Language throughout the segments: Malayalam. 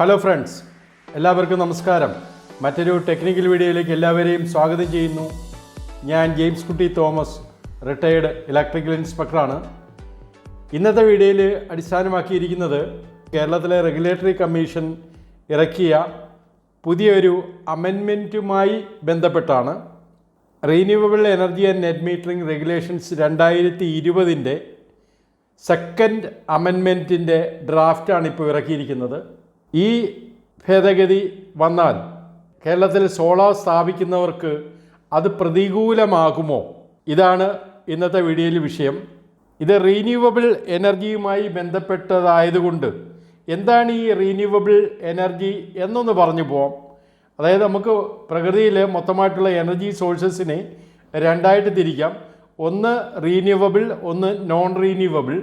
ഹലോ ഫ്രണ്ട്സ് എല്ലാവർക്കും നമസ്കാരം. മറ്റൊരു ടെക്നിക്കൽ വീഡിയോയിലേക്ക് എല്ലാവരെയും സ്വാഗതം ചെയ്യുന്നു. ഞാൻ ജെയിംസ് കുട്ടി തോമസ് റിട്ടയേർഡ് ഇലക്ട്രിക്കൽ ഇൻസ്പെക്ടറാണ് ഇന്നത്തെ വീഡിയോയിൽ അടിസ്ഥാനമാക്കിയിരിക്കുന്നത് കേരളത്തിലെ റെഗുലേറ്ററി കമ്മീഷൻ ഇറക്കിയ പുതിയൊരു അമെൻമെന്റുമായി ബന്ധപ്പെട്ടാണ്. Renewable energy and net metering regulations രണ്ടായിരത്തി ഇരുപതിന്റെ സെക്കൻഡ് അമെൻമെന്റിന്റെ ഡ്രാഫ്റ്റാണ് ഇപ്പോൾ ഇറക്കിയിരിക്കുന്നത്. ഈ ഭേദഗതി വന്നാൽ കേരളത്തിൽ സോളാർ സ്ഥാപിക്കുന്നവർക്ക് അത് പ്രതികൂലമാകുമോ? ഇതാണ് ഇന്നത്തെ വീഡിയോയിൽ വിഷയം. ഇത് റീന്യൂവബിൾ എനർജിയുമായി ബന്ധപ്പെട്ടതായതുകൊണ്ട് എന്താണ് ഈ റീന്യൂവബിൾ എനർജി എന്നൊന്ന് പറഞ്ഞു പോവാം. അതായത് നമുക്ക് പ്രകൃതിയിൽ മൊത്തമായിട്ടുള്ള എനർജി സോഴ്സസിനെ രണ്ടായിട്ട് തിരിക്കാം. ഒന്ന് റീന്യൂവബിൾ ഒന്ന് നോൺ റീന്യൂവബിൾ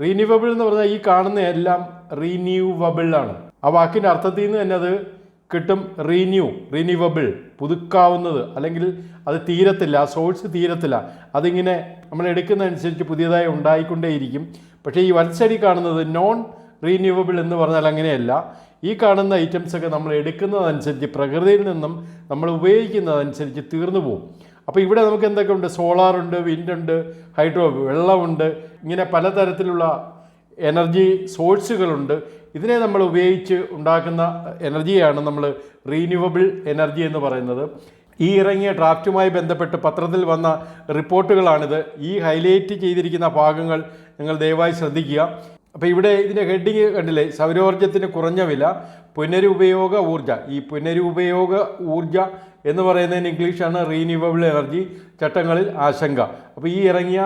റീന്യൂവബിൾ എന്ന് പറഞ്ഞാൽ ഈ കാണുന്ന എല്ലാം റീന്യൂവബിൾ ആണ്. ആ വാക്കിന്റെ അർത്ഥത്തിൽ നിന്ന് തന്നെ അത് കിട്ടും റീന്യൂ റീന്യൂവബിൾ പുതുക്കാവുന്നത്. അല്ലെങ്കിൽ അത് തീരത്തില്ല ആ സോഴ്സ് തീരത്തില്ല. അതിങ്ങനെ നമ്മൾ എടുക്കുന്നതനുസരിച്ച് പുതിയതായി ഉണ്ടായിക്കൊണ്ടേയിരിക്കും. പക്ഷേ ഈ വലിച്ചടി കാണുന്നത് നോൺ റീന്യൂവബിൾ എന്ന് പറഞ്ഞാൽ അങ്ങനെയല്ല. ഈ കാണുന്ന ഐറ്റംസൊക്കെ നമ്മൾ എടുക്കുന്നതനുസരിച്ച് പ്രകൃതിയിൽ നിന്നും നമ്മൾ ഉപയോഗിക്കുന്നതനുസരിച്ച് തീർന്നു പോകും അപ്പോൾ ഇവിടെ നമുക്ക് എന്തൊക്കെ ഉണ്ട് സോളാർ ഉണ്ട് വിൻഡ് ഉണ്ട് ഹൈഡ്രോ വെള്ളമുണ്ട്. ഇങ്ങനെ പലതരത്തിലുള്ള എനർജി സോഴ്സുകളുണ്ട് ഇതിനെ നമ്മൾ ഉപയോഗിച്ച് ഉണ്ടാക്കുന്ന എനർജിയാണ് നമ്മൾ റീന്യൂവബിൾ എനർജി എന്ന് പറയുന്നത്. ഈ ഇറങ്ങിയ ഡ്രാഫ്റ്റുമായി ബന്ധപ്പെട്ട് പത്രത്തിൽ വന്ന റിപ്പോർട്ടുകളാണിത്. ഈ ഹൈലൈറ്റ് ചെയ്തിരിക്കുന്ന ഭാഗങ്ങൾ നിങ്ങൾ ദയവായി ശ്രദ്ധിക്കുക. അപ്പോൾ ഇവിടെ ഇതിന്റെ ഹെഡിങ് കണ്ടില്ലേ? സൗരോർജത്തിന് കുറഞ്ഞ വില പുനരുപയോഗ ഊർജ ഈ പുനരുപയോഗ ഊർജ എന്ന് പറയുന്നതിന് ഇംഗ്ലീഷാണ് റീന്യൂവബിൾ എനർജി ചട്ടങ്ങളിൽ ആശങ്ക. അപ്പോൾ ഈ ഇറങ്ങിയ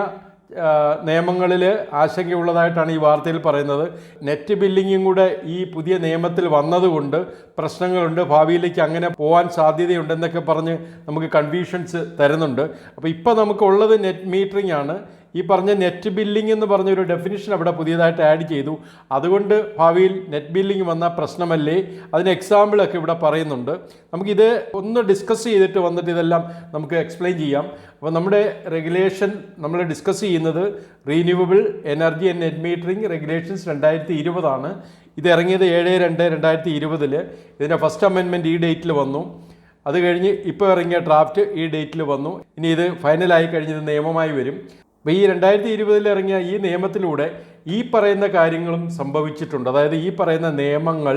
നിയമങ്ങളിൽ ആശങ്കയുള്ളതായിട്ടാണ് ഈ വാർത്തയിൽ പറയുന്നത്. നെറ്റ് ബില്ലിങ്ങും കൂടെ ഈ പുതിയ നിയമത്തിൽ വന്നതുകൊണ്ട് പ്രശ്നങ്ങളുണ്ട്. ഭാവിയിലേക്ക് അങ്ങനെ പോകാൻ സാധ്യതയുണ്ടെന്നൊക്കെ പറഞ്ഞ് നമുക്ക് കൺഫ്യൂഷൻസ് തരുന്നുണ്ട്. അപ്പോൾ ഇപ്പോൾ നമുക്കുള്ളത് നെറ്റ് മീറ്ററിംഗ് ആണ്. ഈ പറഞ്ഞ നെറ്റ് ബില്ലിംഗ് എന്ന് പറഞ്ഞൊരു ഡെഫിനിഷൻ അവിടെ പുതിയതായിട്ട് ആഡ് ചെയ്തു. അതുകൊണ്ട് ഭാവിയിൽ നെറ്റ് ബില്ലിംഗ് വന്ന പ്രശ്നമല്ലേ? അതിന് എക്സാമ്പിളൊക്കെ ഇവിടെ പറയുന്നുണ്ട്. നമുക്കിത് ഒന്ന് ഡിസ്കസ് ചെയ്തിട്ട് വന്നിട്ട് ഇതെല്ലാം നമുക്ക് എക്സ്പ്ലെയിൻ ചെയ്യാം. അപ്പോൾ നമ്മുടെ റെഗുലേഷൻ നമ്മൾ ഡിസ്കസ് ചെയ്യുന്നത് renewable energy and net metering regulations രണ്ടായിരത്തി ഇരുപതാണ് ഇത് ഇറങ്ങിയത് ഏഴ് രണ്ട് രണ്ടായിരത്തി ഇരുപതിൽ ഇതിന്റെ ഫസ്റ്റ് അമെൻമെന്റ് ഈ ഡേറ്റിൽ വന്നു. അത് കഴിഞ്ഞ് ഇപ്പോൾ ഇറങ്ങിയ ഡ്രാഫ്റ്റ് ഈ ഡേറ്റിൽ വന്നു. ഇനി ഇത് ഫൈനലായി കഴിഞ്ഞത് നിയമമായി വരും. അപ്പോൾ ഈ രണ്ടായിരത്തി ഇരുപതിൽ ഇറങ്ങിയ ഈ നിയമത്തിലൂടെ ഈ പറയുന്ന കാര്യങ്ങളും സംഭവിച്ചിട്ടുണ്ട്. അതായത് ഈ പറയുന്ന നിയമങ്ങൾ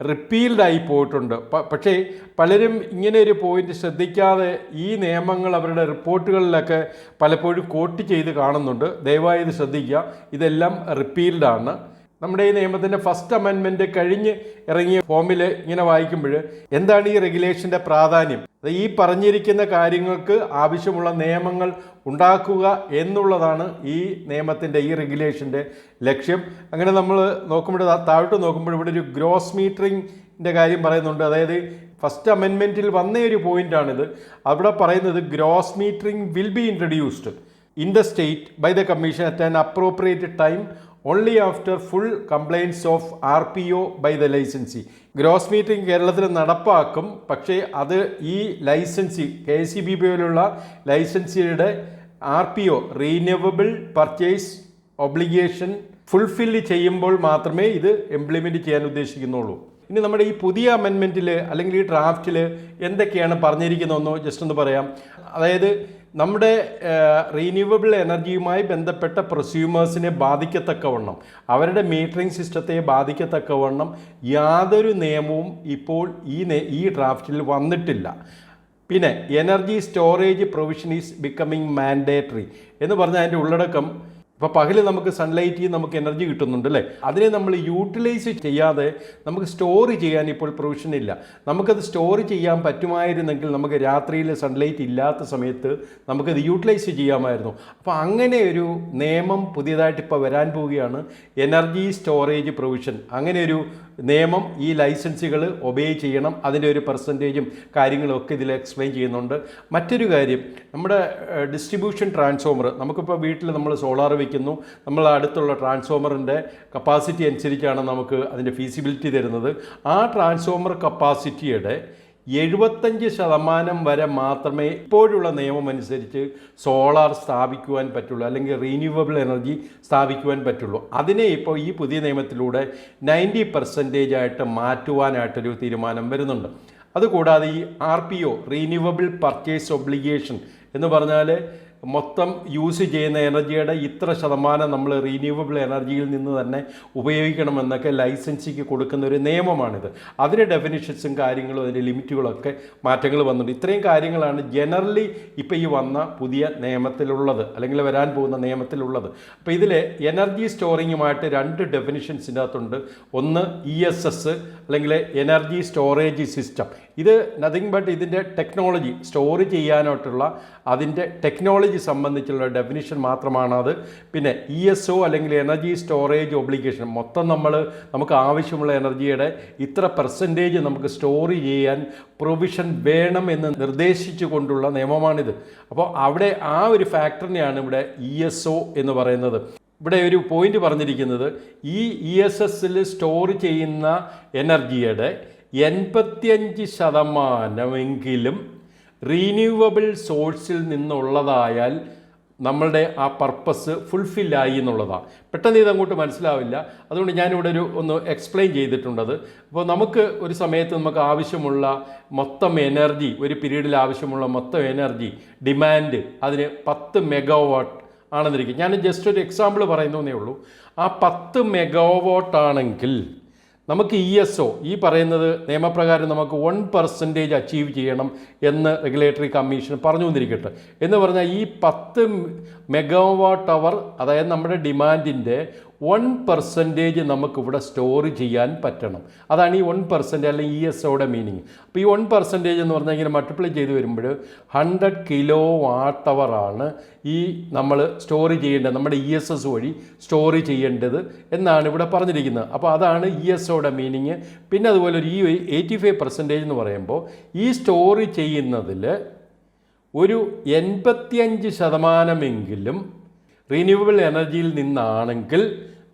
റിപ്പീൽഡായി പോയിട്ടുണ്ട്. പക്ഷേ പലരും ഇങ്ങനെ ഒരു പോയിന്റ് ശ്രദ്ധിക്കാതെ ഈ നിയമങ്ങൾ അവരുടെ റിപ്പോർട്ടുകളിലൊക്കെ പലപ്പോഴും കോട്ട് ചെയ്ത് കാണുന്നുണ്ട്. ദയവായി ഇത് ശ്രദ്ധിക്കുക. ഇതെല്ലാം റിപ്പീൽഡാണ് നമ്മുടെ ഈ നിയമത്തിന്റെ ഫസ്റ്റ് അമെൻമെന്റ് കഴിഞ്ഞ് ഇറങ്ങിയ ഫോമിൽ ഇങ്ങനെ വായിക്കുമ്പോൾ എന്താണ് ഈ റെഗുലേഷന്റെ പ്രാധാന്യം? ഈ പറഞ്ഞിരിക്കുന്ന കാര്യങ്ങൾക്ക് ആവശ്യമുള്ള നിയമങ്ങൾ ഉണ്ടാക്കുക എന്നുള്ളതാണ് ഈ നിയമത്തിന്റെ ഈ റെഗുലേഷന്റെ ലക്ഷ്യം. അങ്ങനെ നമ്മൾ നോക്കുമ്പോൾ താഴോട്ട് നോക്കുമ്പോൾ ഇവിടെ ഒരു ഗ്രോസ് മീറ്ററിങ്ങിന്റെ കാര്യം പറയുന്നുണ്ട്. അതായത് ഫസ്റ്റ് അമെൻമെന്റിൽ വന്ന ഒരു പോയിന്റാണിത് അവിടെ പറയുന്നത് gross metering will be introduced in the state by the commission at an appropriate time only after full compliance of R P O by the licensee gross meeting കേരളത്തിൽ നടപ്പാക്കും പക്ഷേ അത് ഈ ലൈസൻസി കെ സി ബി പോലുള്ള ലൈസൻസിയുടെ R P O renewable purchase obligation fulfil ചെയ്യുമ്പോൾ മാത്രമേ ഇത് ഇംപ്ലിമെന്റ് ചെയ്യാൻ ഉദ്ദേശിക്കുന്നുള്ളൂ. ഇനി നമ്മുടെ ഈ പുതിയ അമെൻമെന്റിൽ അല്ലെങ്കിൽ ഈ ഡ്രാഫ്റ്റിൽ എന്തൊക്കെയാണ് പറഞ്ഞിരിക്കുന്നതെന്നോ ജസ്റ്റ് ഒന്ന് പറയാം. അതായത് നമ്മുടെ റീന്യൂവബിൾ എനർജിയുമായി ബന്ധപ്പെട്ട പ്രൊസ്യൂമേഴ്സിനെ ബാധിക്കത്തക്കവണ്ണം അവരുടെ മീറ്ററിംഗ് സിസ്റ്റത്തെ ബാധിക്കത്തക്കവണ്ണം യാതൊരു നിയമവും ഇപ്പോൾ ഈ ഈ ഡ്രാഫ്റ്റിൽ വന്നിട്ടില്ല. പിന്നെ energy storage provision is becoming mandatory എന്ന് പറഞ്ഞാൽ അതിന്റെ ഉള്ളടക്കം ഇപ്പോൾ പകൽ നമുക്ക് സൺലൈറ്റിൽ നമുക്ക് എനർജി കിട്ടുന്നുണ്ട് അല്ലേ? അതിനെ നമ്മൾ യൂട്ടിലൈസ് ചെയ്യാതെ നമുക്ക് സ്റ്റോർ ചെയ്യാൻ ഇപ്പോൾ പ്രൊവിഷൻ ഇല്ല. നമുക്കത് സ്റ്റോർ ചെയ്യാൻ പറ്റുമായിരുന്നെങ്കിൽ നമുക്ക് രാത്രിയിൽ സൺലൈറ്റ് ഇല്ലാത്ത സമയത്ത് നമുക്കത് യൂട്ടിലൈസ് ചെയ്യാമായിരുന്നു. അപ്പോൾ അങ്ങനെ ഒരു നിയമം പുതിയതായിട്ട് ഇപ്പോൾ വരാൻ പോവുകയാണ്. എനർജി സ്റ്റോറേജ് പ്രൊവിഷൻ അങ്ങനെ ഒരു നിയമം ഈ ലൈസൻസുകൾ ഒബേ ചെയ്യണം അതിന്റെ ഒരു പെർസെന്റേജും കാര്യങ്ങളും ഒക്കെ ഇതിൽ എക്സ്പ്ലെയിൻ ചെയ്യുന്നുണ്ട്. മറ്റൊരു കാര്യം നമ്മുടെ ഡിസ്ട്രിബ്യൂഷൻ ട്രാൻസ്ഫോമർ നമുക്കിപ്പോൾ വീട്ടിൽ നമ്മൾ സോളാർ വയ്ക്കുന്നു നമ്മൾ അടുത്തുള്ള ട്രാൻസ്ഫോമറിന്റെ കപ്പാസിറ്റി അനുസരിച്ചാണ് നമുക്ക് അതിന്റെ ഫീസിബിലിറ്റി തരുന്നത്. ആ ട്രാൻസ്ഫോമർ കപ്പാസിറ്റിയുടെ എഴുപത്തഞ്ച് ശതമാനം വരെ മാത്രമേ ഇപ്പോഴുള്ള നിയമമനുസരിച്ച് സോളാർ സ്ഥാപിക്കുവാൻ പറ്റുള്ളൂ അല്ലെങ്കിൽ റീന്യൂവബിൾ എനർജി സ്ഥാപിക്കുവാൻ പറ്റുള്ളൂ. അതിനെ ഇപ്പോൾ ഈ പുതിയ നിയമത്തിലൂടെ നയന്റി പെർസെന്റേജ് ആയിട്ട് മാറ്റുവാനായിട്ടൊരു തീരുമാനം വരുന്നുണ്ട്. അതുകൂടാതെ ഈ R P O renewable purchase obligation എന്ന് പറഞ്ഞാൽ മൊത്തം യൂസ് ചെയ്യുന്ന എനർജിയുടെ ഇത്ര ശതമാനം നമ്മൾ റീന്യൂവബിൾ എനർജിയിൽ നിന്ന് തന്നെ ഉപയോഗിക്കണമെന്നൊക്കെ ലൈസൻസിക്ക് കൊടുക്കുന്ന ഒരു നിയമമാണിത്. അതിന്റെ ഡെഫിനിഷൻസും കാര്യങ്ങളും അതിന്റെ ലിമിറ്റുകളൊക്കെ മാറ്റങ്ങൾ വന്നിട്ടുണ്ട്. ഇത്രയും കാര്യങ്ങളാണ് ജനറലി ഇപ്പോൾ ഈ വന്ന പുതിയ നിയമത്തിലുള്ളത് അല്ലെങ്കിൽ വരാൻ പോകുന്ന നിയമത്തിലുള്ളത്. അപ്പോൾ ഇതിൽ എനർജി സ്റ്റോറിങ്ങുമായിട്ട് രണ്ട് ഡെഫിനിഷൻസിന്റെ അകത്തുണ്ട്. ഒന്ന് ഇ എസ് എസ് അല്ലെങ്കിൽ എനർജി സ്റ്റോറേജ് സിസ്റ്റം ഇത് നത്തിങ് ബട്ട് ഇതിന്റെ ടെക്നോളജി സ്റ്റോർ ചെയ്യാനായിട്ടുള്ള അതിന്റെ ടെക്നോളജി സംബന്ധിച്ചുള്ള ഡെഫിനിഷൻ മാത്രമാണ് അത് പിന്നെ ഇ എസ് ഒ അല്ലെങ്കിൽ എനർജി സ്റ്റോറേജ് ഒബ്ലിഗേഷൻ മൊത്തം നമ്മൾ നമുക്ക് ആവശ്യമുള്ള എനർജിയുടെ ഇത്ര പെർസെന്റേജ് നമുക്ക് സ്റ്റോർ ചെയ്യാൻ പ്രൊവിഷൻ വേണം എന്ന് നിർദ്ദേശിച്ചു കൊണ്ടുള്ള നിയമമാണിത്. അപ്പോൾ അവിടെ ആ ഒരു ഫാക്ടറിനെയാണ് ഇവിടെ ഇ എസ് ഒ എന്ന് പറയുന്നത്. ഇവിടെ ഒരു പോയിന്റ് പറഞ്ഞിരിക്കുന്നത് ഈ ഇ എസ് എസിൽ സ്റ്റോർ ചെയ്യുന്ന എനർജിയുടെ എൺപത്തിയഞ്ച് ശതമാനമെങ്കിലും റീന്യൂവബിൾ സോഴ്സിൽ നിന്നുള്ളതായാൽ നമ്മളുടെ ആ പർപ്പസ് ഫുൾഫില്ലായി എന്നുള്ളതാണ്. പെട്ടെന്ന് ഇത് അങ്ങോട്ട് മനസ്സിലാവില്ല. അതുകൊണ്ട് ഞാനിവിടെ ഒരു ഒന്ന് എക്സ്പ്ലെയിൻ ചെയ്തിട്ടുണ്ടത്. അപ്പോൾ നമുക്ക് ഒരു സമയത്ത് നമുക്ക് ആവശ്യമുള്ള മൊത്തം എനർജി ഒരു പീരീഡിൽ ആവശ്യമുള്ള മൊത്തം എനർജി ഡിമാൻഡ് അതിന് പത്ത് മെഗാവാട്ട് ആണെന്നിരിക്കും. ഞാൻ ജസ്റ്റ് ഒരു എക്സാമ്പിൾ പറയുന്നേ ഉള്ളൂ. ആ പത്ത് മെഗാവോട്ടാണെങ്കിൽ നമുക്ക് ഇ എസ് ഒ ഈ പറയുന്നത് നിയമപ്രകാരം നമുക്ക് വൺ പെർസെന്റേജ് അച്ചീവ് ചെയ്യണം എന്ന് റെഗുലേറ്ററി കമ്മീഷൻ പറഞ്ഞു വന്നിരിക്കട്ടെ. എന്ന് പറഞ്ഞാൽ ഈ പത്ത് മെഗാവാട്ട് അവർ അതായത് നമ്മുടെ ഡിമാൻഡിന്റെ വൺ പെർസെന്റേജ് നമുക്കിവിടെ സ്റ്റോർ ചെയ്യാൻ പറ്റണം. അതാണ് ഈ വൺ പെർസെന്റ് അല്ലെങ്കിൽ ഇ എസ് ഒയുടെ മീനിങ് അപ്പോൾ ഈ വൺ പെർസെന്റേജ് എന്ന് പറഞ്ഞാൽ ഇങ്ങനെ മൾട്ടിപ്ലൈ ചെയ്ത് വരുമ്പോൾ ഹൺഡ്രഡ് കിലോ വാട്ട് അവറാണ് ഈ നമ്മൾ സ്റ്റോർ ചെയ്യേണ്ടത്. നമ്മുടെ ഇ എസ് എസ് വഴി സ്റ്റോർ ചെയ്യേണ്ടത് എന്നാണ് ഇവിടെ പറഞ്ഞിരിക്കുന്നത്. അപ്പോൾ അതാണ് ഇ എസ് ഒയുടെ മീനിങ് പിന്നെ അതുപോലെ ഒരു ഈ എയ്റ്റി ഫൈവ് പെർസെന്റേജ് എന്ന് പറയുമ്പോൾ ഈ സ്റ്റോർ ചെയ്യുന്നതിൽ ഒരു എൺപത്തിയഞ്ച് ശതമാനമെങ്കിലും റീന്യൂവബിൾ എനർജിയിൽ നിന്നാണെങ്കിൽ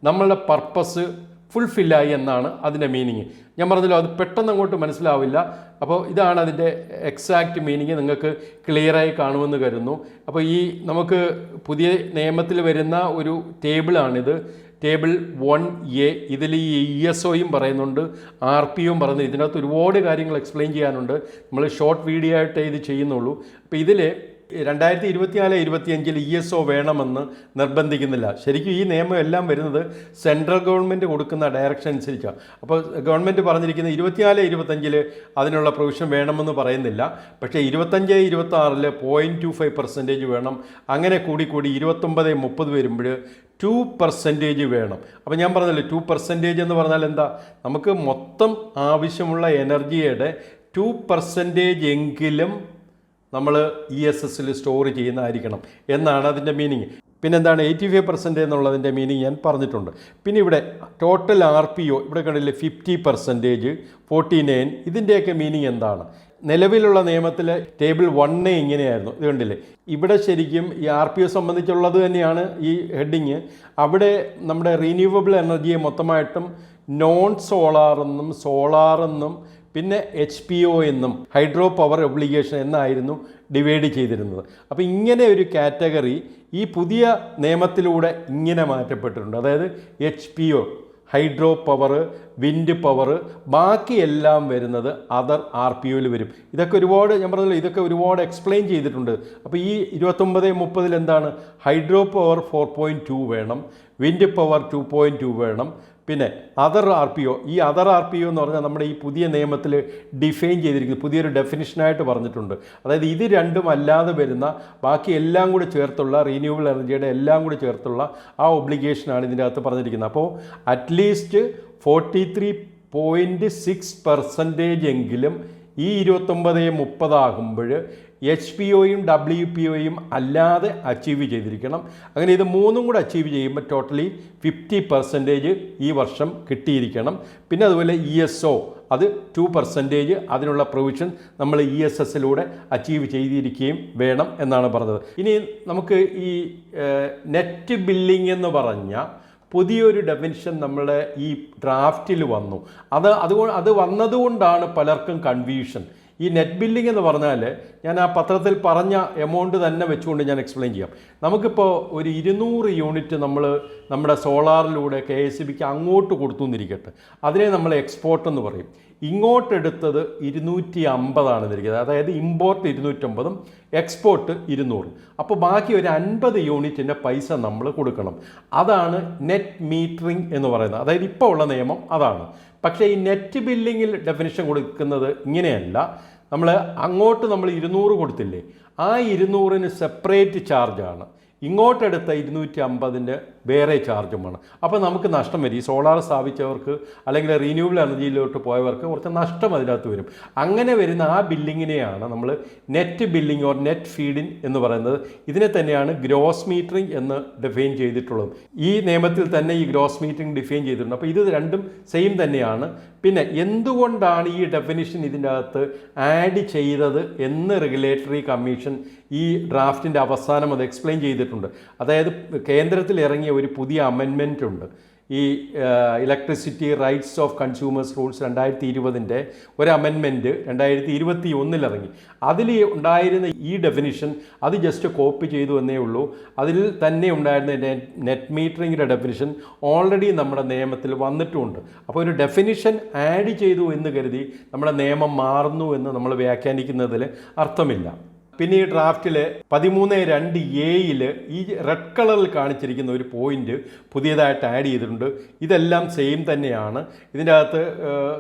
നമ്മളുടെ പർപ്പസ് ഫുൾഫില്ലായി എന്നാണ് അതിന്റെ മീനിങ് ഞാൻ പറഞ്ഞല്ലോ അത് പെട്ടെന്ന് അങ്ങോട്ട് മനസ്സിലാവില്ല. അപ്പോൾ ഇതാണ് അതിന്റെ എക്സാക്റ്റ് മീനിങ് നിങ്ങൾക്ക് ക്ലിയറായി കാണുമെന്ന് കരുതുന്നു. അപ്പോൾ ഈ നമുക്ക് പുതിയ നിയമത്തിൽ വരുന്ന ഒരു ടേബിളാണിത് ടേബിൾ വൺ എ ഇതിൽ ഈ ഇ എസ് ഒയും പറയുന്നുണ്ട്. ആർ പി ഒയും പറയുന്നുണ്ട്. ഇതിനകത്ത് ഒരുപാട് കാര്യങ്ങൾ എക്സ്പ്ലെയിൻ ചെയ്യാനുണ്ട്. നമ്മൾ ഷോർട്ട് വീഡിയോ ആയിട്ടേ ഇത് ചെയ്യുന്നുള്ളൂ. അപ്പോൾ ഇതിൽ രണ്ടായിരത്തി ഇരുപത്തിനാല് ഇരുപത്തിയഞ്ചിൽ ഇ എസ് ഒ വേണമെന്ന് നിർബന്ധിക്കുന്നില്ല. ശരിക്കും ഈ നിയമം എല്ലാം വരുന്നത് സെൻട്രൽ ഗവൺമെന്റ് കൊടുക്കുന്ന ഡയറക്ഷൻ അനുസരിച്ചാണ് അപ്പോൾ ഗവൺമെന്റ് പറഞ്ഞിരിക്കുന്നത് ഇരുപത്തിനാല് ഇരുപത്തഞ്ചിൽ അതിനുള്ള പ്രൊവിഷൻ വേണമെന്ന് പറയുന്നില്ല. പക്ഷേ ഇരുപത്തഞ്ച് ഇരുപത്തി ആറിൽ പോയിന്റ് ടു ഫൈവ് പെർസെന്റേജ് വേണം. അങ്ങനെ കൂടി കൂടി ഇരുപത്തൊമ്പത് മുപ്പത് വരുമ്പോൾ ടു പെർസെന്റേജ് വേണം. അപ്പോൾ ഞാൻ പറഞ്ഞല്ലോ ടു പെർസെന്റേജ് എന്ന് പറഞ്ഞാൽ എന്താ? നമുക്ക് മൊത്തം ആവശ്യമുള്ള എനർജിയുടെ ടു പെർസെന്റേജ് എങ്കിലും നമ്മൾ ഇ എസ് എസിൽ സ്റ്റോർ ചെയ്യുന്നതായിരിക്കണം എന്നാണ് അതിന്റെ മീനിങ് പിന്നെന്താണ് എയ്റ്റി ഫൈവ് പെർസെന്റ് എന്നുള്ളതിന്റെ മീനിങ് ഞാൻ പറഞ്ഞിട്ടുണ്ട്. പിന്നെ ഇവിടെ ടോട്ടൽ ആർ പി ഒ ഇവിടെ കണ്ടില്ലേ ഫിഫ്റ്റി പെർസെന്റേജ് ഫോർട്ടി നയൻ ഇതിന്റെയൊക്കെ മീനിങ് എന്താണ്? നിലവിലുള്ള നിയമത്തിൽ ടേബിൾ വണ്ണ് ഇങ്ങനെയായിരുന്നു. ഇത് കണ്ടില്ലേ? ഇവിടെ ശരിക്കും ഈ ആർ പി ഒ സംബന്ധിച്ചുള്ളത് തന്നെയാണ് ഈ ഹെഡിങ് അവിടെ നമ്മുടെ റിന്യൂവബിൾ എനർജിയെ മൊത്തമായിട്ടും നോൺ സോളാർ എന്നും പിന്നെ എച്ച് പി ഒ എന്നും ഹൈഡ്രോ പവർ ഒബ്ലിഗേഷൻ എന്നായിരുന്നു ഡിവൈഡ് ചെയ്തിരുന്നത്. അപ്പോൾ ഇങ്ങനെ ഒരു കാറ്റഗറി ഈ പുതിയ നിയമത്തിലൂടെ ഇങ്ങനെ മാറ്റപ്പെട്ടിട്ടുണ്ട്. അതായത് H P O hydro power wind power ബാക്കിയെല്ലാം വരുന്നത് അതർ ആർ പി ഒയിൽ വരും. ഇതൊക്കെ ഒരുപാട് ഞാൻ പറഞ്ഞല്ലോ ഇതൊക്കെ ഒരുപാട് എക്സ്പ്ലെയിൻ ചെയ്തിട്ടുണ്ട്. അപ്പോൾ ഈ ഇരുപത്തൊമ്പത് മുപ്പതിൽ എന്താണ്? Hydro power four point two വേണം wind power two point two വേണം പിന്നെ അതർ ആർ പി ഒ ഈ അതർ ആർ പി ഒ എന്ന് പറഞ്ഞാൽ നമ്മുടെ ഈ പുതിയ നിയമത്തിൽ ഡിഫൈൻ ചെയ്തിരിക്കുന്നത് പുതിയൊരു ഡെഫിനിഷനായിട്ട് പറഞ്ഞിട്ടുണ്ട്. അതായത് ഇത് രണ്ടും അല്ലാതെ വരുന്ന ബാക്കി എല്ലാം കൂടി ചേർത്തുള്ള റീന്യൂവബിൾ എനർജിയുടെ എല്ലാം കൂടി ചേർത്തുള്ള ആ ഒബ്ലിഗേഷനാണ് ഇതിന്റെ അകത്ത് പറഞ്ഞിരിക്കുന്നത്. അപ്പോൾ at least forty three point six percentage എങ്കിലും ഈ ഇരുപത്തൊമ്പത് മുപ്പതാകുമ്പോൾ എച്ച് പി ഒയും ഡബ്ല്യു പി ഒയും അല്ലാതെ അച്ചീവ് ചെയ്തിരിക്കണം. അങ്ങനെ ഇത് മൂന്നും കൂടെ അച്ചീവ് ചെയ്യുമ്പോൾ ടോട്ടലി ഫിഫ്റ്റി പെർസെന്റേജ് ഈ വർഷം കിട്ടിയിരിക്കണം. പിന്നെ അതുപോലെ ഇ എസ് ഒ അത് ടു പെർസെന്റേജ് അതിനുള്ള പ്രൊവിഷൻ നമ്മൾ ഇ എസ് എസിലൂടെ അച്ചീവ് ചെയ്തിരിക്കുകയും വേണം എന്നാണ് പറഞ്ഞത്. ഇനി നമുക്ക് ഈ നെറ്റ് ബില്ലിംഗ് എന്ന് പറഞ്ഞ പുതിയൊരു ഡെഫിനിഷൻ നമ്മുടെ ഈ ഡ്രാഫ്റ്റിൽ വന്നു. അത് അതുകൊണ്ട് അത് വന്നതുകൊണ്ടാണ് പലർക്കും കൺഫ്യൂഷൻ ഈ നെറ്റ് ബില്ലിംഗ് എന്ന് പറഞ്ഞാൽ ഞാൻ ആ പത്രത്തിൽ പറഞ്ഞ എമൗണ്ട് തന്നെ വെച്ചുകൊണ്ട് ഞാൻ എക്സ്പ്ലെയിൻ ചെയ്യാം. നമുക്കിപ്പോൾ ഒരു ഇരുന്നൂറ് യൂണിറ്റ് നമ്മൾ നമ്മുടെ സോളാറിലൂടെ കെ എസ് ബിക്ക് അങ്ങോട്ട് കൊടുത്തു എന്നിരിക്കട്ടെ അതിനെ നമ്മൾ എക്സ്പോർട്ട് എന്ന് പറയും. ഇങ്ങോട്ട് എടുത്തത് ഇരുന്നൂറ്റി അമ്പതാണ് ഇരിക്കുന്നത് അതായത് ഇമ്പോർട്ട് ഇരുന്നൂറ്റമ്പതും എക്സ്പോർട്ട് ഇരുന്നൂറ്. അപ്പോൾ ബാക്കി ഒരു അൻപത് യൂണിറ്റിന്റെ പൈസ നമ്മൾ കൊടുക്കണം. അതാണ് നെറ്റ് മീറ്ററിംഗ് എന്ന് പറയുന്നത്. അതായത് ഇപ്പോൾ ഉള്ള നിയമം അതാണ്. പക്ഷേ ഈ നെറ്റ് ബില്ലിങ്ങിൽ ഡെഫിനിഷൻ കൊടുക്കുന്നത് ഇങ്ങനെയല്ല. നമ്മൾ അങ്ങോട്ട് നമ്മൾ ഇരുന്നൂറ് കൊടുത്തില്ലേ? ആ ഇരുന്നൂറിന് സെപ്പറേറ്റ് ചാർജാണ് ഇങ്ങോട്ടെടുത്ത ഇരുന്നൂറ്റി അമ്പതിന്റെ വേറെ ചാർജും വേണം. അപ്പോൾ നമുക്ക് നഷ്ടം വരും. ഈ സോളാർ സ്ഥാപിച്ചവർക്ക് അല്ലെങ്കിൽ റീന്യൂവബിൾ എനർജിയിലോട്ട് പോയവർക്ക് കുറച്ച് നഷ്ടം അതിനകത്ത് വരും. അങ്ങനെ വരുന്ന ആ ബില്ലിങ്ങിനെയാണ് നമ്മൾ net billing or net feed in എന്ന് പറയുന്നത്. ഇതിനെ തന്നെയാണ് ഗ്രോസ് മീറ്ററിംഗ് എന്ന് ഡിഫൈൻ ചെയ്തിട്ടുള്ളത്. ഈ നിയമത്തിൽ തന്നെ ഈ ഗ്രോസ് മീറ്ററിംഗ് ഡിഫൈൻ ചെയ്തിട്ടുണ്ട്. അപ്പോൾ ഇത് രണ്ടും സെയിം തന്നെയാണ്. പിന്നെ എന്തുകൊണ്ടാണ് ഈ ഡെഫിനിഷൻ ഇതിന്റെ അകത്ത് ആഡ് ചെയ്തത് എന്ന് റെഗുലേറ്ററി കമ്മീഷൻ ഈ ഡ്രാഫ്റ്റിന്റെ അവസാനം അത് എക്സ്പ്ലെയിൻ ചെയ്തിട്ടുണ്ട്. അതായത് കേന്ദ്രത്തിൽ ഇറങ്ങിയ ഒരു പുതിയ അമെൻമെന്റ് ഉണ്ട്. ഈ electricity rights of consumers rules രണ്ടായിരത്തി ഇരുപതിന്റെ ഒരു അമെൻമെന്റ് രണ്ടായിരത്തി ഇരുപത്തി ഒന്നിലിറങ്ങി അതിൽ ഉണ്ടായിരുന്ന ഈ ഡെഫിനിഷൻ അത് ജസ്റ്റ് കോപ്പി ചെയ്തു എന്നേ ഉള്ളൂ. അതിൽ തന്നെ ഉണ്ടായിരുന്ന നെറ്റ് മീറ്ററിങ്ങിന്റെ ഡെഫിനിഷൻ ഓൾറെഡി നമ്മുടെ നിയമത്തിൽ വന്നിട്ടുമുണ്ട് അപ്പോൾ ഒരു ഡെഫിനിഷൻ ആഡ് ചെയ്തു എന്ന് കരുതി നമ്മുടെ നിയമം മാറുന്നു എന്ന് നമ്മൾ വ്യാഖ്യാനിക്കുന്നതിൽ അർത്ഥമില്ല. പിന്നെ ഈ ഡ്രാഫ്റ്റിലെ പതിമൂന്ന് രണ്ട് എയിൽ ഈ റെഡ് കളറിൽ കാണിച്ചിരിക്കുന്ന ഒരു പോയിന്റ് പുതിയതായിട്ട് ആഡ് ചെയ്തിട്ടുണ്ട്. ഇതെല്ലാം സെയിം തന്നെയാണ്. ഇതിന്റെ അകത്ത്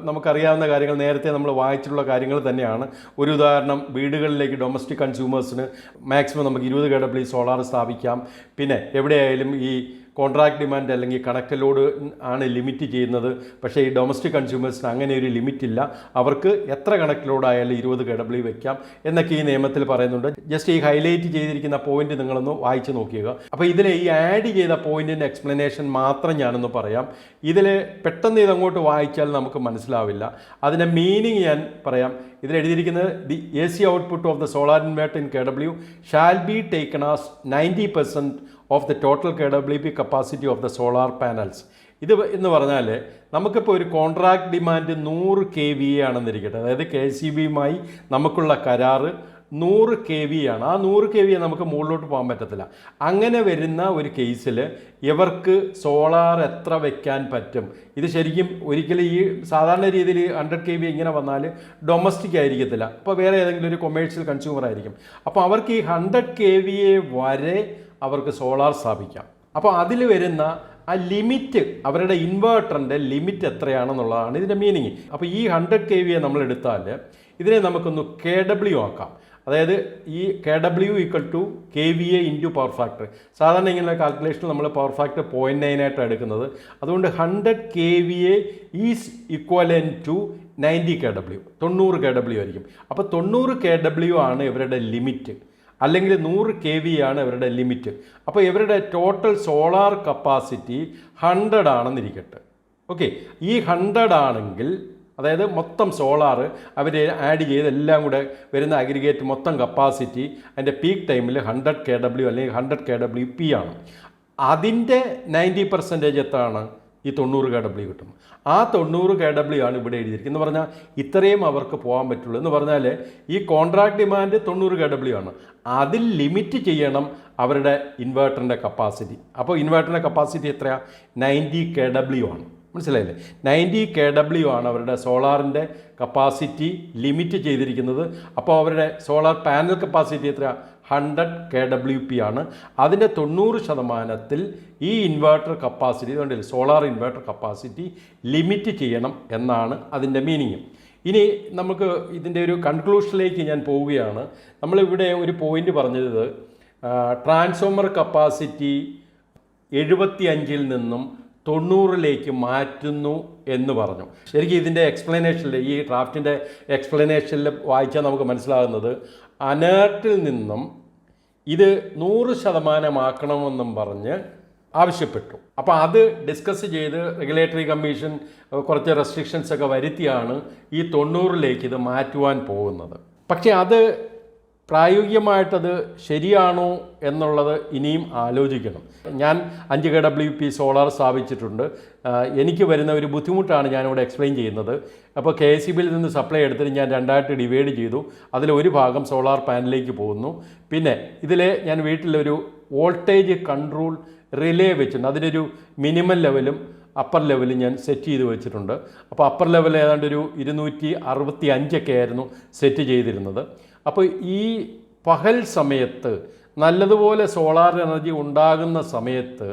നമുക്കറിയാവുന്ന കാര്യങ്ങൾ നേരത്തെ നമ്മൾ വായിച്ചിട്ടുള്ള കാര്യങ്ങൾ തന്നെയാണ്. ഒരു ഉദാഹരണം വീടുകളിലേക്ക് ഡൊമസ്റ്റിക് കൺസ്യൂമേഴ്സിന് മാക്സിമം നമുക്ക് ഇരുപത് കെ ഡബ്ല്യു സോളാർ സ്ഥാപിക്കാം. പിന്നെ എവിടെയായാലും ഈ കോൺട്രാക്ട് ഡിമാൻഡ് അല്ലെങ്കിൽ കണക്ട് ലോഡ് ആണ് ലിമിറ്റ് ചെയ്യുന്നത്. പക്ഷേ ഈ ഡൊമസ്റ്റിക് കൺസ്യൂമേഴ്സിന് അങ്ങനെ ഒരു ലിമിറ്റ് ഇല്ല. അവർക്ക് എത്ര കണക്ട് ലോഡ് ആയാലും ഇരുപത് കെ ഡബ്ല്യു വയ്ക്കാം എന്നൊക്കെ ഈ നിയമത്തിൽ പറയുന്നുണ്ട്. ജസ്റ്റ് ഈ ഹൈലൈറ്റ് ചെയ്തിരിക്കുന്ന പോയിന്റ് നിങ്ങളൊന്ന് വായിച്ചു നോക്കിയുക അപ്പോൾ ഇതിൽ ഈ ആഡ് ചെയ്ത പോയിന്റിന്റെ എക്സ്പ്ലനേഷൻ മാത്രം ഞാനൊന്ന് പറയാം. ഇതിൽ പെട്ടെന്ന് ഇതങ്ങോട്ട് വായിച്ചാൽ നമുക്ക് മനസ്സിലാവില്ല. അതിന്റെ മീനിങ് ഞാൻ പറയാം. ഇതിൽ എഴുതിയിരിക്കുന്നത് the A C output of the solar invert in K W shall be taken as ninety percent of the total K W P capacity of the solar panels ഇത് എന്ന് പറഞ്ഞാൽ നമുക്കിപ്പോൾ ഒരു കോൺട്രാക്ട് ഡിമാൻഡ് നൂറ് കെ വി ആണെന്നിരിക്കട്ടെ അതായത് കെ സി ബിയുമായി നമുക്കുള്ള കരാറ് നൂറ് കെ വി ആണ്. ആ നൂറ് കെ വി നമുക്ക് മുകളിലോട്ട് പോകാൻ പറ്റത്തില്ല. അങ്ങനെ വരുന്ന ഒരു കേസിൽ ഇവർക്ക് സോളാർ എത്ര വയ്ക്കാൻ പറ്റും? ഇത് ശരിക്കും ഒരിക്കലും ഈ സാധാരണ രീതിയിൽ ഹൺഡ്രഡ് കെ വി ഇങ്ങനെ വന്നാൽ ഡൊമസ്റ്റിക് ആയിരിക്കത്തില്ല. അപ്പോൾ വേറെ ഏതെങ്കിലും ഒരു കൊമേഴ്ഷ്യൽ കൺസ്യൂമർ ആയിരിക്കും. അപ്പോൾ അവർക്ക് ഈ ഹൺഡ്രഡ് കെ വി എ വരെ അവർക്ക് സോളാർ സ്ഥാപിക്കാം. അപ്പോൾ അതിൽ വരുന്ന ആ ലിമിറ്റ് അവരുടെ ഇൻവേർട്ടറിന്റെ ലിമിറ്റ് എത്രയാണെന്നുള്ളതാണ് ഇതിന്റെ മീനിങ്. അപ്പോൾ ഈ ഹൺഡ്രഡ് കെ വിയെ നമ്മൾ എടുത്താൽ ഇതിനെ നമുക്കൊന്ന് കെ ഡബ്ല്യു ആക്കാം. അതായത് ഈ K W equal to K V A into power factor സാധാരണ ഇങ്ങനെ കാൽക്കുലേഷൻ നമ്മൾ പവർ ഫാക്ടർ പോയിന്റ് നയനായിട്ടാണ് എടുക്കുന്നത്. അതുകൊണ്ട് hundred K V A is equal to ninety K W തൊണ്ണൂറ് കെ ഡബ്ല്യു ആയിരിക്കും. അപ്പോൾ തൊണ്ണൂറ് കെ ഡബ്ല്യു ആണ് ഇവരുടെ ലിമിറ്റ്. അല്ലെങ്കിൽ നൂറ് കെ വി ആണ് ഇവരുടെ ലിമിറ്റ്. അപ്പോൾ ഇവരുടെ ടോട്ടൽ സോളാർ കപ്പാസിറ്റി ഹൺഡ്രഡ് ആണെന്നിരിക്കട്ടെ. ഓക്കെ ഈ ഹൺഡ്രഡ് ആണെങ്കിൽ അതായത് മൊത്തം സോളാർ അവർ ആഡ് ചെയ്ത് എല്ലാം കൂടെ വരുന്ന അഗ്രിഗേറ്റ് മൊത്തം കപ്പാസിറ്റി അതിന്റെ പീക്ക് ടൈമിൽ ഹൺഡ്രഡ് കെ ഡബ്ല്യു അല്ലെങ്കിൽ ഹൺഡ്രഡ് കെ ഡബ്ല്യു പി ആണ്. അതിന്റെ നയന്റി പെർസെന്റേജ് എത്രയാണ്? ഈ തൊണ്ണൂറ് കെ ഡബ്ല്യു കിട്ടും. ആ തൊണ്ണൂറ് കെ ഡബ്ല്യു ആണ് ഇവിടെ എഴുതിയിരിക്കുന്നത്. എന്ന് പറഞ്ഞാൽ ഇത്രയും അവർക്ക് പോകാൻ പറ്റുള്ളൂ. എന്ന് പറഞ്ഞാൽ ഈ കോൺട്രാക്ട് ഡിമാൻഡ് തൊണ്ണൂറ് കെ ഡബ്ല്യു ആണ്. അതിൽ ലിമിറ്റ് ചെയ്യണം അവരുടെ ഇൻവേർട്ടറിന്റെ കപ്പാസിറ്റി അപ്പോൾ ഇൻവേർട്ടറിന്റെ കപ്പാസിറ്റി എത്രയാണ് നയന്റി കെ ഡബ്ല്യു ആണ്. മനസ്സിലായില്ലേ? നയന്റി കെ ഡബ്ല്യു ആണ് അവരുടെ സോളാറിന്റെ കപ്പാസിറ്റി ലിമിറ്റ് ചെയ്തിരിക്കുന്നത്. അപ്പോൾ അവരുടെ സോളാർ പാനൽ കപ്പാസിറ്റി എത്ര ഹൺഡ്രഡ് കെ ഡബ്ല്യു പി ആണ്. അതിന്റെ തൊണ്ണൂറ് ശതമാനത്തിൽ ഈ ഇൻവേർട്ടർ കപ്പാസിറ്റി ഇതുകൊണ്ടില്ല സോളാർ ഇൻവേർട്ടർ കപ്പാസിറ്റി ലിമിറ്റ് ചെയ്യണം എന്നാണ് അതിന്റെ മീനിങ് ഇനി നമുക്ക് ഇതിന്റെ ഒരു കൺക്ലൂഷനിലേക്ക് ഞാൻ പോവുകയാണ്. നമ്മളിവിടെ ഒരു പോയിന്റ് പറഞ്ഞത് ട്രാൻസ്ഫോമർ കപ്പാസിറ്റി എഴുപത്തി അഞ്ചിൽ നിന്നും തൊണ്ണൂറിലേക്ക് മാറ്റുന്നു എന്ന് പറഞ്ഞു. ശരിക്കും ഇതിന്റെ എക്സ്പ്ലനേഷനിൽ ഈ ഡ്രാഫ്റ്റിന്റെ എക്സ്പ്ലനേഷനിൽ വായിച്ചാൽ നമുക്ക് മനസ്സിലാകുന്നത്. അനേർട്ടിൽ നിന്നും ഇത് നൂറ് ശതമാനമാക്കണമെന്നും പറഞ്ഞ് ആവശ്യപ്പെട്ടു. അപ്പോൾ അത് ഡിസ്കസ് ചെയ്ത് റെഗുലേറ്ററി കമ്മീഷൻ കുറച്ച് റെസ്ട്രിക്ഷൻസ് ഒക്കെ വരുത്തിയാണ് ഈ തൊണ്ണൂറിലേക്ക് ഇത് മാറ്റുവാൻ പോകുന്നത്. പക്ഷേ അത് പ്രായോഗികമായിട്ടത് ശരിയാണോ എന്നുള്ളത് ഇനിയും ആലോചിക്കണം. ഞാൻ അഞ്ച് കെ ഡബ്ല്യു പി സോളാർ സ്ഥാപിച്ചിട്ടുണ്ട്. എനിക്ക് വരുന്ന ഒരു ബുദ്ധിമുട്ടാണ് ഞാനിവിടെ എക്സ്പ്ലെയിൻ ചെയ്യുന്നത്. അപ്പോൾ കെ എസ് ബിയിൽ നിന്ന് സപ്ലൈ എടുത്തിട്ട് ഞാൻ രണ്ടായിട്ട് ഡിവൈഡ് ചെയ്തു. അതിൽ ഒരു ഭാഗം സോളാർ പാനലിലേക്ക് പോകുന്നു. പിന്നെ ഇതിൽ ഞാൻ വീട്ടിലൊരു വോൾട്ടേജ് കൺട്രോൾ റിലേ വെച്ചിട്ടുണ്ട്. അതിനൊരു മിനിമം ലെവലും അപ്പർ ലെവലും ഞാൻ സെറ്റ് ചെയ്ത് വെച്ചിട്ടുണ്ട്. അപ്പോൾ അപ്പർ ലെവൽ ഏതാണ്ട് ഒരു ഇരുന്നൂറ്റി അറുപത്തി അഞ്ചൊക്കെ ആയിരുന്നു സെറ്റ് ചെയ്തിരുന്നത്. അപ്പോൾ ഈ പകൽ സമയത്ത് നല്ലതുപോലെ സോളാർ എനർജി ഉണ്ടാകുന്ന സമയത്ത്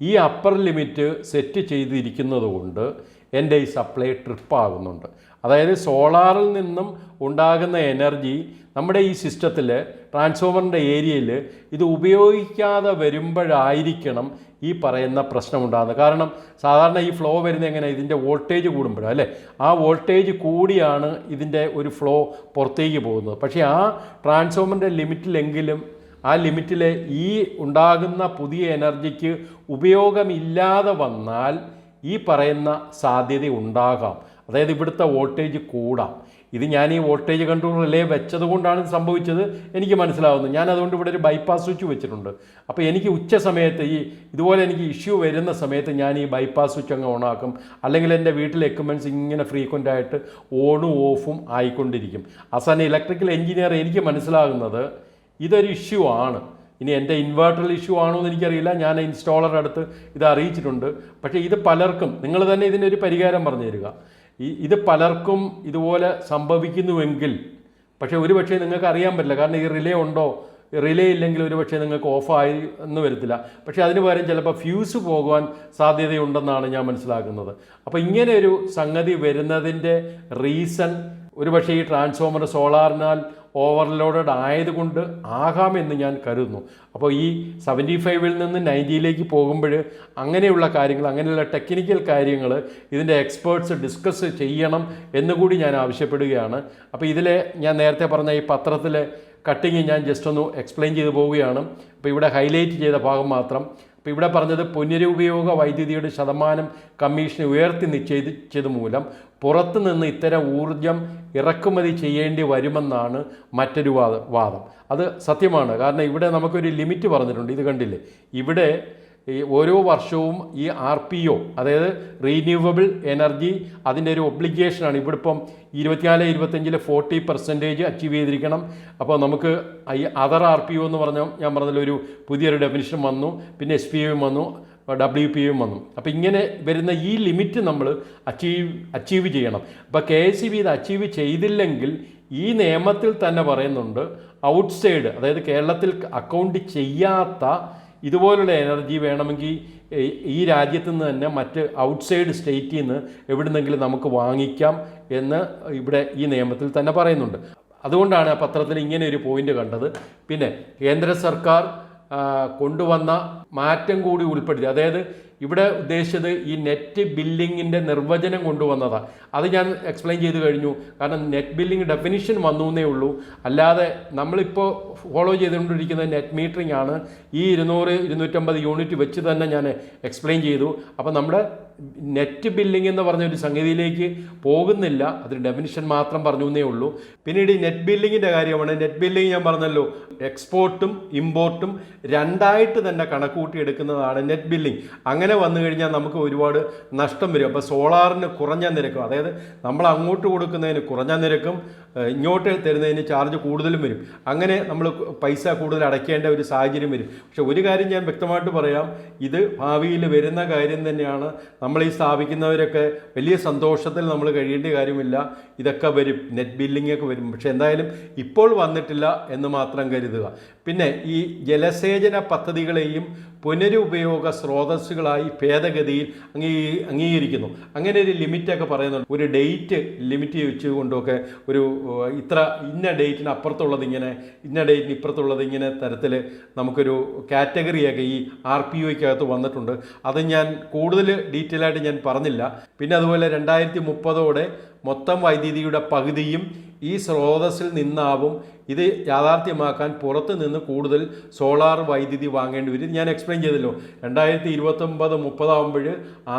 ഈ അപ്പർ ലിമിറ്റ് സെറ്റ് ചെയ്തിരിക്കുന്നത് കൊണ്ട് എന്റെ ഈ സപ്ലൈ ട്രിപ്പ് ആകുന്നുണ്ട്. അതായത് സോളാറിൽ നിന്നും ഉണ്ടാകുന്ന എനർജി നമ്മുടെ ഈ സിസ്റ്റത്തിൽ ട്രാൻസ്ഫോമറിന്റെ ഏരിയയിൽ ഇത് ഉപയോഗിക്കാതെ വരുമ്പോഴായിരിക്കണം ഈ പറയുന്ന പ്രശ്നം ഉണ്ടാകുന്നത് കാരണം സാധാരണ ഈ ഫ്ലോ വരുന്നത് എങ്ങനെ? ഇതിന്റെ വോൾട്ടേജ് കൂടുമ്പോഴാണ് അല്ലേ? ആ വോൾട്ടേജ് കൂടിയാണ് ഇതിന്റെ ഒരു ഫ്ലോ പുറത്തേക്ക് പോകുന്നത്. പക്ഷേ ആ ട്രാൻസ്ഫോമറിന്റെ ലിമിറ്റിലെങ്കിലും ആ ലിമിറ്റിലെ ഈ ഉണ്ടാകുന്ന പുതിയ എനർജിക്ക് ഉപയോഗമില്ലാതെ വന്നാൽ ഈ പറയുന്ന സാധ്യത ഉണ്ടാകാം. അതായത് ഇവിടുത്തെ വോൾട്ടേജ് കൂടാം. ഇത് ഞാൻ ഈ വോൾട്ടേജ് കൺട്രോൾ റിലേ വെച്ചത് കൊണ്ടാണ് സംഭവിച്ചത് എനിക്ക് മനസ്സിലാവുന്നത് ഞാൻ അതുകൊണ്ട് ഇവിടെ ഒരു ബൈപ്പാസ് സ്വിച്ച് വെച്ചിട്ടുണ്ട്. അപ്പോൾ എനിക്ക് ഉച്ച സമയത്ത് ഈ ഇതുപോലെ എനിക്ക് ഇഷ്യൂ വരുന്ന സമയത്ത് ഞാൻ ഈ ബൈപ്പാസ് സ്വിച്ച് അങ്ങ് ഓണാക്കും അല്ലെങ്കിൽ എന്റെ വീട്ടിലെ എക്യുപ്മെന്റ്സ് ഇങ്ങനെ ഫ്രീക്വന്റ് ആയിട്ട് ഓണും ഓഫും ആയിക്കൊണ്ടിരിക്കും. അവസാനം ഇലക്ട്രിക്കൽ എഞ്ചിനീയർ എനിക്ക് മനസ്സിലാകുന്നത് ഇതൊരു ഇഷ്യൂ ആണ്. ഇനി എന്റെ ഇൻവേർട്ടറിൽ ഇഷ്യൂ ആണോ എന്ന് എനിക്കറിയില്ല. ഞാൻ ഇൻസ്റ്റാളറുടെ അടുത്ത് ഇത് അറിയിച്ചിട്ടുണ്ട്. പക്ഷേ ഇത് പലർക്കും നിങ്ങൾ തന്നെ ഇതിനൊരു പരിഹാരം പറഞ്ഞു തരിക ഈ ഇത് പലർക്കും ഇതുപോലെ സംഭവിക്കുന്നുവെങ്കിൽ പക്ഷേ ഒരു പക്ഷേ നിങ്ങൾക്ക് അറിയാൻ പറ്റില്ല. കാരണം ഈ റിലേ ഉണ്ടോ? റിലേ ഇല്ലെങ്കിൽ ഒരു പക്ഷേ നിങ്ങൾക്ക് ഓഫായി എന്ന് വരത്തില്ല. പക്ഷേ അതിന് പകരം ചിലപ്പോൾ ഫ്യൂസ് പോകുവാൻ സാധ്യതയുണ്ടെന്നാണ് ഞാൻ മനസ്സിലാക്കുന്നത്. അപ്പോൾ ഇങ്ങനെ ഒരു സംഗതി വരുന്നതിന്റെ റീസൺ ഒരു പക്ഷേ ഈ ട്രാൻസ്ഫോമർ സോളാറിനാൽ ഓവർലോഡഡ് ആയതുകൊണ്ട് ആകാമെന്ന് ഞാൻ കരുതുന്നു. അപ്പോൾ ഈ സെവന്റി ഫൈവിൽ നിന്ന് നയന്റിയിലേക്ക് പോകുമ്പോൾ അങ്ങനെയുള്ള കാര്യങ്ങൾ അങ്ങനെയുള്ള ടെക്നിക്കൽ കാര്യങ്ങൾ ഇതിന്റെ എക്സ്പേർട്സ് ഡിസ്കസ് ചെയ്യണം എന്നുകൂടി ഞാൻ ആവശ്യപ്പെടുകയാണ്. അപ്പോൾ ഇതിലെ ഞാൻ നേരത്തെ പറഞ്ഞ ഈ പത്രത്തിലെ കട്ടിങ് ഞാൻ ജസ്റ്റ് ഒന്ന് എക്സ്പ്ലെയിൻ ചെയ്തു പോവുകയാണ്. അപ്പോൾ ഇവിടെ ഹൈലൈറ്റ് ചെയ്ത ഭാഗം മാത്രം. അപ്പോൾ ഇവിടെ പറഞ്ഞത് പുനരുപയോഗ വൈദ്യുതിയുടെ ശതമാനം കമ്മീഷൻ ഉയർത്തി നിശ്ചയിച്ചത് മൂലം പുറത്തു നിന്ന് ഇത്തരം ഊർജം ഇറക്കുമതി ചെയ്യേണ്ടി വരുമെന്നാണ് മറ്റൊരു വാദം. അത് സത്യമാണ്. കാരണം ഇവിടെ നമുക്കൊരു ലിമിറ്റ് പറഞ്ഞിട്ടുണ്ട്. ഇത് കണ്ടില്ലേ? ഇവിടെ ഈ ഓരോ വർഷവും ഈ ആർ പി ഒ അതായത് റീന്യൂവബിൾ എനർജി അതിന്റെ ഒരു ഒബ്ലിഗേഷനാണ് ഇവിടെ ഇപ്പം ഇരുപത്തിനാല് ഇരുപത്തഞ്ചിൽ ഫോർട്ടി പെർസെന്റേജ് അച്ചീവ് ചെയ്തിരിക്കണം. അപ്പോൾ നമുക്ക് ഈ അതർ ആർ പി ഒ എന്ന് പറഞ്ഞ ഞാൻ പറഞ്ഞതിലൊരു പുതിയൊരു ഡെഫിനിഷൻ വന്നു പിന്നെ എസ് പി ഒയും വന്നു ഡബ്ല്യു പി യും വന്നു. അപ്പോൾ ഇങ്ങനെ വരുന്ന ഈ ലിമിറ്റ് നമ്മൾ അച്ചീവ് അച്ചീവ് ചെയ്യണം. അപ്പോൾ കെ എസ് സി ബി ഇത് അച്ചീവ് ചെയ്തില്ലെങ്കിൽ ഈ നിയമത്തിൽ തന്നെ പറയുന്നുണ്ട് ഔട്ട്സൈഡ് അതായത് കേരളത്തിൽ അക്കൗണ്ട് ചെയ്യാത്ത ഇതുപോലുള്ള എനർജി വേണമെങ്കിൽ ഈ- രാജ്യത്ത് നിന്ന് തന്നെ മറ്റ് ഔട്ട്സൈഡ് സ്റ്റേറ്റിൽ നിന്ന് എവിടുന്നെങ്കിലും നമുക്ക് വാങ്ങിക്കാം എന്ന് ഇവിടെ ഈ നിയമത്തിൽ തന്നെ പറയുന്നുണ്ട്. അതുകൊണ്ടാണ് പത്രത്തിൽ ഇങ്ങനെ ഒരു പോയിന്റ് കണ്ടത്. പിന്നെ കേന്ദ്ര സർക്കാർ കൊണ്ടുവന്ന മാറ്റം കൂടി ഉൾപ്പെടുത്തി. അതായത് ഇവിടെ ഉദ്ദേശിച്ചത് ഈ നെറ്റ് ബില്ലിങ്ങിന്റെ നിർവചനം കൊണ്ടുവന്നതാണ് അത് ഞാൻ എക്സ്പ്ലെയിൻ ചെയ്ത് കഴിഞ്ഞു. കാരണം നെറ്റ് ബില്ലിംഗ് ഡെഫിനിഷൻ വന്നു എന്നേ ഉള്ളൂ. അല്ലാതെ നമ്മളിപ്പോൾ ഫോളോ ചെയ്തുകൊണ്ടിരിക്കുന്നത് നെറ്റ് മീറ്ററിംഗ് ആണ് ഈ ഇരുന്നൂറ് ഇരുന്നൂറ്റമ്പത് യൂണിറ്റ് വെച്ച് തന്നെ ഞാൻ എക്സ്പ്ലെയിൻ ചെയ്തു. അപ്പോൾ നമ്മുടെ നെറ്റ് ബില്ലിംഗ് എന്ന് പറഞ്ഞ ഒരു സംഗതിയിലേക്ക് പോകുന്നില്ല. അതൊരു ഡെഫിനിഷൻ മാത്രം പറഞ്ഞു എന്നേ ഉള്ളൂ. പിന്നീട് ഈ നെറ്റ് ബില്ലിങ്ങിന്റെ കാര്യമാണ്. നെറ്റ് ബില്ലിംഗ് ഞാൻ പറഞ്ഞല്ലോ എക്സ്പോർട്ടും ഇമ്പോർട്ടും രണ്ടായിട്ട് തന്നെ കണക്കൂട്ടി എടുക്കുന്നതാണ് നെറ്റ് ബില്ലിംഗ് അങ്ങനെ വന്നു കഴിഞ്ഞാൽ നമുക്ക് ഒരുപാട് നഷ്ടം വരും. അപ്പോൾ സോളാറിന് കുറഞ്ഞ നിരക്കും അതായത് നമ്മൾ അങ്ങോട്ട് കൊടുക്കുന്നതിന് കുറഞ്ഞ നിരക്കും ഇങ്ങോട്ട് തരുന്നതിന് ചാർജ് കൂടുതലും വരും. അങ്ങനെ നമ്മൾ പൈസ കൂടുതൽ അടയ്ക്കേണ്ട ഒരു സാഹചര്യം വരും. പക്ഷെ ഒരു കാര്യം ഞാൻ വ്യക്തമായിട്ട് പറയാം. ഇത് ഭാവിയിൽ വരുന്ന കാര്യം തന്നെയാണ്. നമ്മൾ ഈ സ്ഥാപിക്കുന്നവരൊക്കെ വലിയ സന്തോഷത്തിൽ നമ്മൾ കഴിയേണ്ട കാര്യമില്ല. ഇതൊക്കെ വരും. നെറ്റ് ബില്ലിംഗ് ഒക്കെ വരും. പക്ഷെ എന്തായാലും ഇപ്പോൾ വന്നിട്ടില്ല എന്ന് മാത്രം കരുതുക. പിന്നെ ഈ ജലസേചന പദ്ധതികളെയും പുനരുപയോഗ സ്രോതസ്സുകളായി ഭേദഗതിയിൽ അംഗീ അംഗീകരിക്കുന്നു. അങ്ങനെ ഒരു ലിമിറ്റൊക്കെ പറയുന്നുണ്ട്. ഒരു ഡേറ്റ് ലിമിറ്റ് വെച്ചുകൊണ്ടൊക്കെ ഒരു ഇത്ര ഇന്ന ഡേറ്റിന് അപ്പുറത്തുള്ളത് ഇങ്ങനെ ഇന്ന ഡേറ്റിന് ഇപ്പുറത്തുള്ളത് ഇങ്ങനെ തരത്തിൽ നമുക്കൊരു കാറ്റഗറിയൊക്കെ ഈ ആർ പി ഒയ്ക്കകത്ത് വന്നിട്ടുണ്ട്. അത് ഞാൻ കൂടുതൽ ഡീറ്റെയിൽ ആയിട്ട് ഞാൻ പറഞ്ഞില്ല. പിന്നെ അതുപോലെ രണ്ടായിരത്തി മുപ്പതോടെ മൊത്തം വൈദ്യുതിയുടെ പകുതിയും ഈ സ്രോതസ്സിൽ നിന്നാവും. ഇത് യാഥാർത്ഥ്യമാക്കാൻ പുറത്ത് നിന്ന് കൂടുതൽ സോളാർ വൈദ്യുതി വാങ്ങേണ്ടി വരും. ഞാൻ എക്സ്പ്ലെയിൻ ചെയ്തല്ലോ. രണ്ടായിരത്തി ഇരുപത്തൊമ്പത് മുപ്പതാകുമ്പോൾ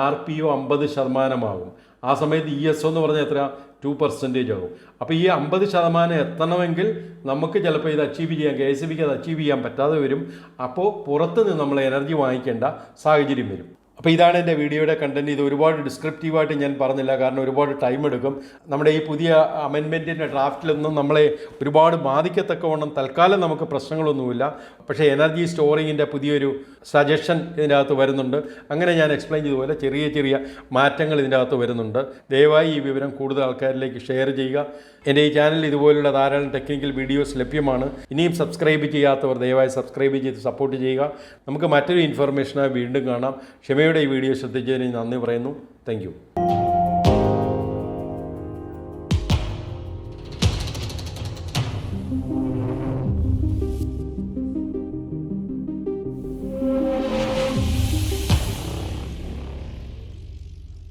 ആർ പി ഒ അമ്പത് ശതമാനമാകും ആ സമയത്ത് ഇ എസ് എന്ന് പറഞ്ഞാൽ എത്ര ടു പെർസെന്റേജ് ആകും അപ്പോൾ ഈ അമ്പത് ശതമാനം എത്തണമെങ്കിൽ നമുക്ക് ചിലപ്പോൾ ഇത് അച്ചീവ് ചെയ്യാൻ കെ എസ് ബിക്ക് അത് അച്ചീവ് ചെയ്യാൻ പറ്റാതെ വരും. അപ്പോൾ പുറത്ത് നിന്ന് നമ്മൾ എനർജി വാങ്ങിക്കേണ്ട സാഹചര്യം വരും. അപ്പോൾ ഇതാണ് എന്റെ വീഡിയോയുടെ കണ്ടന്റ് ഇത് ഒരുപാട് ഡിസ്ക്രിപ്റ്റീവായിട്ട് ഞാൻ പറഞ്ഞില്ല. കാരണം ഒരുപാട് ടൈം എടുക്കും. നമ്മുടെ ഈ പുതിയ അമെൻമെന്റിന്റെ ഡ്രാഫ്റ്റിലൊന്നും നമ്മളെ ഒരുപാട് ബാധിക്കത്തക്കവണ്ണം തൽക്കാലം നമുക്ക് പ്രശ്നങ്ങളൊന്നുമില്ല. പക്ഷേ എനർജി സ്റ്റോറിങ്ങിന്റെ പുതിയൊരു സജഷൻ ഇതിന്റെ അകത്ത് വരുന്നുണ്ട്. അങ്ങനെ ഞാൻ എക്സ്പ്ലെയിൻ ചെയ്തതുപോലെ ചെറിയ ചെറിയ മാറ്റങ്ങൾ ഇതിന്റെ അകത്ത് വരുന്നുണ്ട്. ദയവായി ഈ വിവരം കൂടുതൽ ആൾക്കാരിലേക്ക് ഷെയർ ചെയ്യുക. എന്റെ ഈ ചാനൽ ഇതുപോലുള്ള ധാരാളം ടെക്നിക്കൽ വീഡിയോസ് ലഭ്യമാണ്. ഇനിയും സബ്സ്ക്രൈബ് ചെയ്യാത്തവർ ദയവായി സബ്സ്ക്രൈബ് ചെയ്ത് സപ്പോർട്ട് ചെയ്യുക. നമുക്ക് മറ്റൊരു ഇൻഫർമേഷനായി വീണ്ടും കാണാം. ക്ഷമയുടെ ഈ വീഡിയോ ശ്രദ്ധിച്ചതിന് നന്ദി പറയുന്നു. താങ്ക്